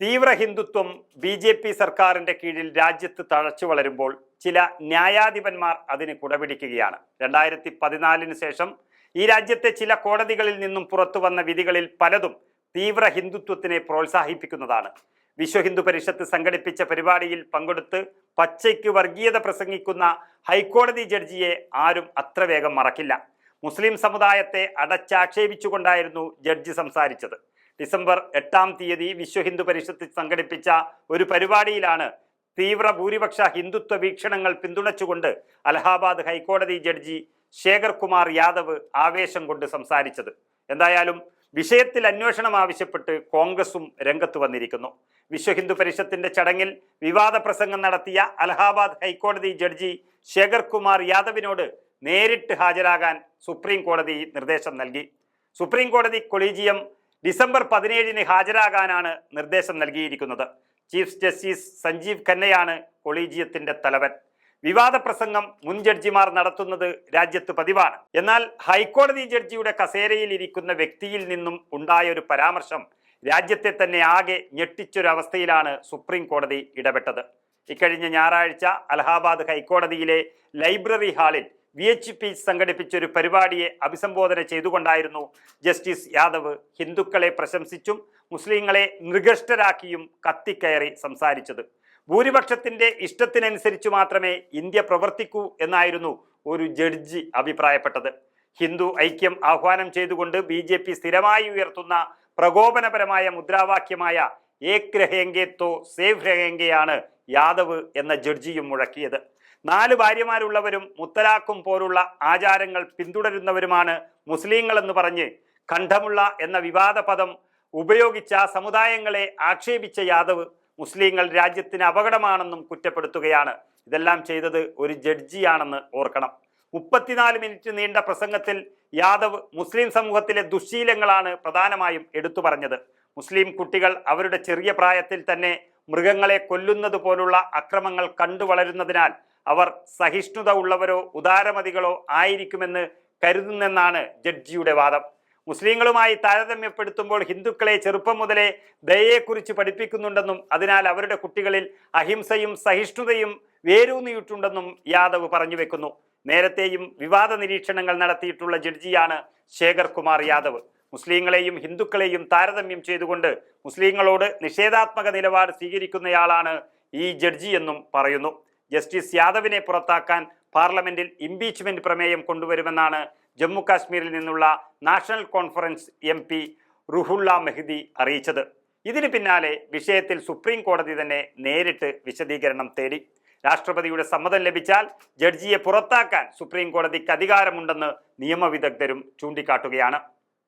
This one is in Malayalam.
തീവ്ര ഹിന്ദുത്വം ബി ജെ പി സർക്കാരിന്റെ കീഴിൽ രാജ്യത്ത് തഴച്ചു വളരുമ്പോൾ ചില ന്യായാധിപന്മാർ അതിന് കുടപിടിക്കുകയാണ്. രണ്ടായിരത്തി പതിനാലിന് ശേഷം ഈ രാജ്യത്തെ ചില കോടതികളിൽ നിന്നും പുറത്തു വന്ന വിധികളിൽ പലതും തീവ്ര ഹിന്ദുത്വത്തിനെ പ്രോത്സാഹിപ്പിക്കുന്നതാണ്. വിശ്വ ഹിന്ദു പരിഷത്ത് സംഘടിപ്പിച്ച പരിപാടിയിൽ പങ്കെടുത്ത് പച്ചയ്ക്ക് വർഗീയത പ്രസംഗിക്കുന്ന ഹൈക്കോടതി ജഡ്ജിയെ ആരും അത്ര വേഗം മറക്കില്ല. മുസ്ലിം സമുദായത്തെ അടച്ചാക്ഷേപിച്ചുകൊണ്ടായിരുന്നു ജഡ്ജി സംസാരിച്ചത്. ഡിസംബർ എട്ടാം തീയതി വിശ്വ ഹിന്ദു പരിഷത്ത് സംഘടിപ്പിച്ച ഒരു പരിപാടിയിലാണ് തീവ്ര ഭൂരിപക്ഷ ഹിന്ദുത്വ വീക്ഷണങ്ങൾ പിന്തുണച്ചുകൊണ്ട് അലഹാബാദ് ഹൈക്കോടതി ജഡ്ജി ശേഖർ കുമാർ യാദവ് ആവേശം കൊണ്ട് സംസാരിച്ചത്. എന്തായാലും വിഷയത്തിൽ അന്വേഷണം ആവശ്യപ്പെട്ട് കോൺഗ്രസും രംഗത്ത് വന്നിരിക്കുന്നു. വിശ്വ ഹിന്ദു പരിഷത്തിന്റെ ചടങ്ങിൽ വിവാദ പ്രസംഗം നടത്തിയ അലഹാബാദ് ഹൈക്കോടതി ജഡ്ജി ശേഖർ കുമാർ യാദവിനോട് നേരിട്ട് ഹാജരാകാൻ സുപ്രീം കോടതി നിർദ്ദേശം നൽകി. സുപ്രീം കോടതി കൊളീജിയം ഡിസംബർ പതിനേഴിന് ഹാജരാകാനാണ് നിർദ്ദേശം നൽകിയിരിക്കുന്നത്. ചീഫ് ജസ്റ്റിസ് സഞ്ജീവ് ഖന്നയാണ് കൊളീജിയത്തിന്റെ തലവൻ. വിവാദ പ്രസംഗം മുൻ ജഡ്ജിമാർ നടത്തുന്നത് രാജ്യത്ത് പതിവാണ്. എന്നാൽ ഹൈക്കോടതി ജഡ്ജിയുടെ കസേരയിൽ ഇരിക്കുന്ന വ്യക്തിയിൽ നിന്നും ഉണ്ടായ ഒരു പരാമർശം രാജ്യത്തെ തന്നെ ആകെ ഞെട്ടിച്ചൊരവസ്ഥയിലാണ് സുപ്രീം കോടതി ഇടപെട്ടത്. ഇക്കഴിഞ്ഞ ഞായറാഴ്ച അലഹാബാദ് ഹൈക്കോടതിയിലെ ലൈബ്രറി ഹാളിൽ വി എച്ച് പി സംഘടിപ്പിച്ച ഒരു പരിപാടിയെ അഭിസംബോധന ചെയ്തുകൊണ്ടായിരുന്നു ജസ്റ്റിസ് യാദവ് ഹിന്ദുക്കളെ പ്രശംസിച്ചും മുസ്ലിങ്ങളെ നൃഗഷ്ടരാക്കിയും കത്തിക്കയറി സംസാരിച്ചത്. ഭൂരിപക്ഷത്തിന്റെ ഇഷ്ടത്തിനനുസരിച്ച് മാത്രമേ ഇന്ത്യ പ്രവർത്തിക്കൂ എന്നായിരുന്നു ഒരു ജഡ്ജി അഭിപ്രായപ്പെട്ടത്. ഹിന്ദു ഐക്യം ആഹ്വാനം ചെയ്തുകൊണ്ട് ബി ജെ പി സ്ഥിരമായി ഉയർത്തുന്ന പ്രകോപനപരമായ മുദ്രാവാക്യമായ ഏക് രഹേങ്കെ തോ സേവ് രഹേങ്കയാണ് യാദവ് എന്ന ജഡ്ജിയും മുഴക്കിയത്. നാല് ഭാര്യമാരുള്ളവരും മുത്തലാക്കും പോലുള്ള ആചാരങ്ങൾ പിന്തുടരുന്നവരുമാണ് മുസ്ലിങ്ങൾ എന്ന് പറഞ്ഞ് കണ്ഠമുള്ള എന്ന വിവാദ പദം ഉപയോഗിച്ച സമുദായങ്ങളെ ആക്ഷേപിച്ച യാദവ് മുസ്ലിങ്ങൾ രാജ്യത്തിന് അപകടമാണെന്നും കുറ്റപ്പെടുത്തുകയാണ്. ഇതെല്ലാം ചെയ്തത് ഒരു ജഡ്ജിയാണെന്ന് ഓർക്കണം. മുപ്പത്തിനാല് മിനിറ്റ് നീണ്ട പ്രസംഗത്തിൽ യാദവ് മുസ്ലിം സമൂഹത്തിലെ ദുശ്ശീലങ്ങളാണ് പ്രധാനമായും എടുത്തു പറഞ്ഞത്. മുസ്ലിം കുട്ടികൾ അവരുടെ ചെറിയ പ്രായത്തിൽ തന്നെ മൃഗങ്ങളെ കൊല്ലുന്നത് പോലുള്ള അക്രമങ്ങൾ കണ്ടു വളരുന്നതിനാൽ അവർ സഹിഷ്ണുത ഉള്ളവരോ ഉദാരമതികളോ ആയിരിക്കുമെന്ന് കരുതുന്നെന്നാണ് ജഡ്ജിയുടെ വാദം. മുസ്ലിങ്ങളുമായി താരതമ്യപ്പെടുത്തുമ്പോൾ ഹിന്ദുക്കളെ ചെറുപ്പം മുതലേ ദയയെക്കുറിച്ച് പഠിപ്പിക്കുന്നുണ്ടെന്നും അതിനാൽ അവരുടെ കുട്ടികളിൽ അഹിംസയും സഹിഷ്ണുതയും വേരൂന്നിയിട്ടുണ്ടെന്നും യാദവ് പറഞ്ഞു വെക്കുന്നു നേരത്തെയും വിവാദ നിരീക്ഷണങ്ങൾ നടത്തിയിട്ടുള്ള ജഡ്ജിയാണ് ശേഖർ കുമാർ യാദവ്. മുസ്ലിങ്ങളെയും ഹിന്ദുക്കളെയും താരതമ്യം ചെയ്തുകൊണ്ട് മുസ്ലിങ്ങളോട് നിഷേധാത്മക നിലപാട് സ്വീകരിക്കുന്നയാളാണ് ഈ ജഡ്ജി എന്നും പറയുന്നു. ജസ്റ്റിസ് യാദവിനെ പുറത്താക്കാൻ പാർലമെന്റിൽ ഇംപീച്ച്മെന്റ് പ്രമേയം കൊണ്ടുവരുമെന്നാണ് ജമ്മു കാശ്മീരിൽ നിന്നുള്ള National Conference M P Ruhullah Mehdi അറിയിച്ചത്. ഇതിന് പിന്നാലെ വിഷയത്തിൽ സുപ്രീം കോടതി തന്നെ നേരിട്ട് വിശദീകരണം തേടി. രാഷ്ട്രപതിയുടെ സമ്മതം ലഭിച്ചാൽ ജഡ്ജിയെ പുറത്താക്കാൻ സുപ്രീം കോടതിക്ക് അധികാരമുണ്ടെന്ന് നിയമവിദഗ്ധരും ചൂണ്ടിക്കാട്ടുകയാണ്.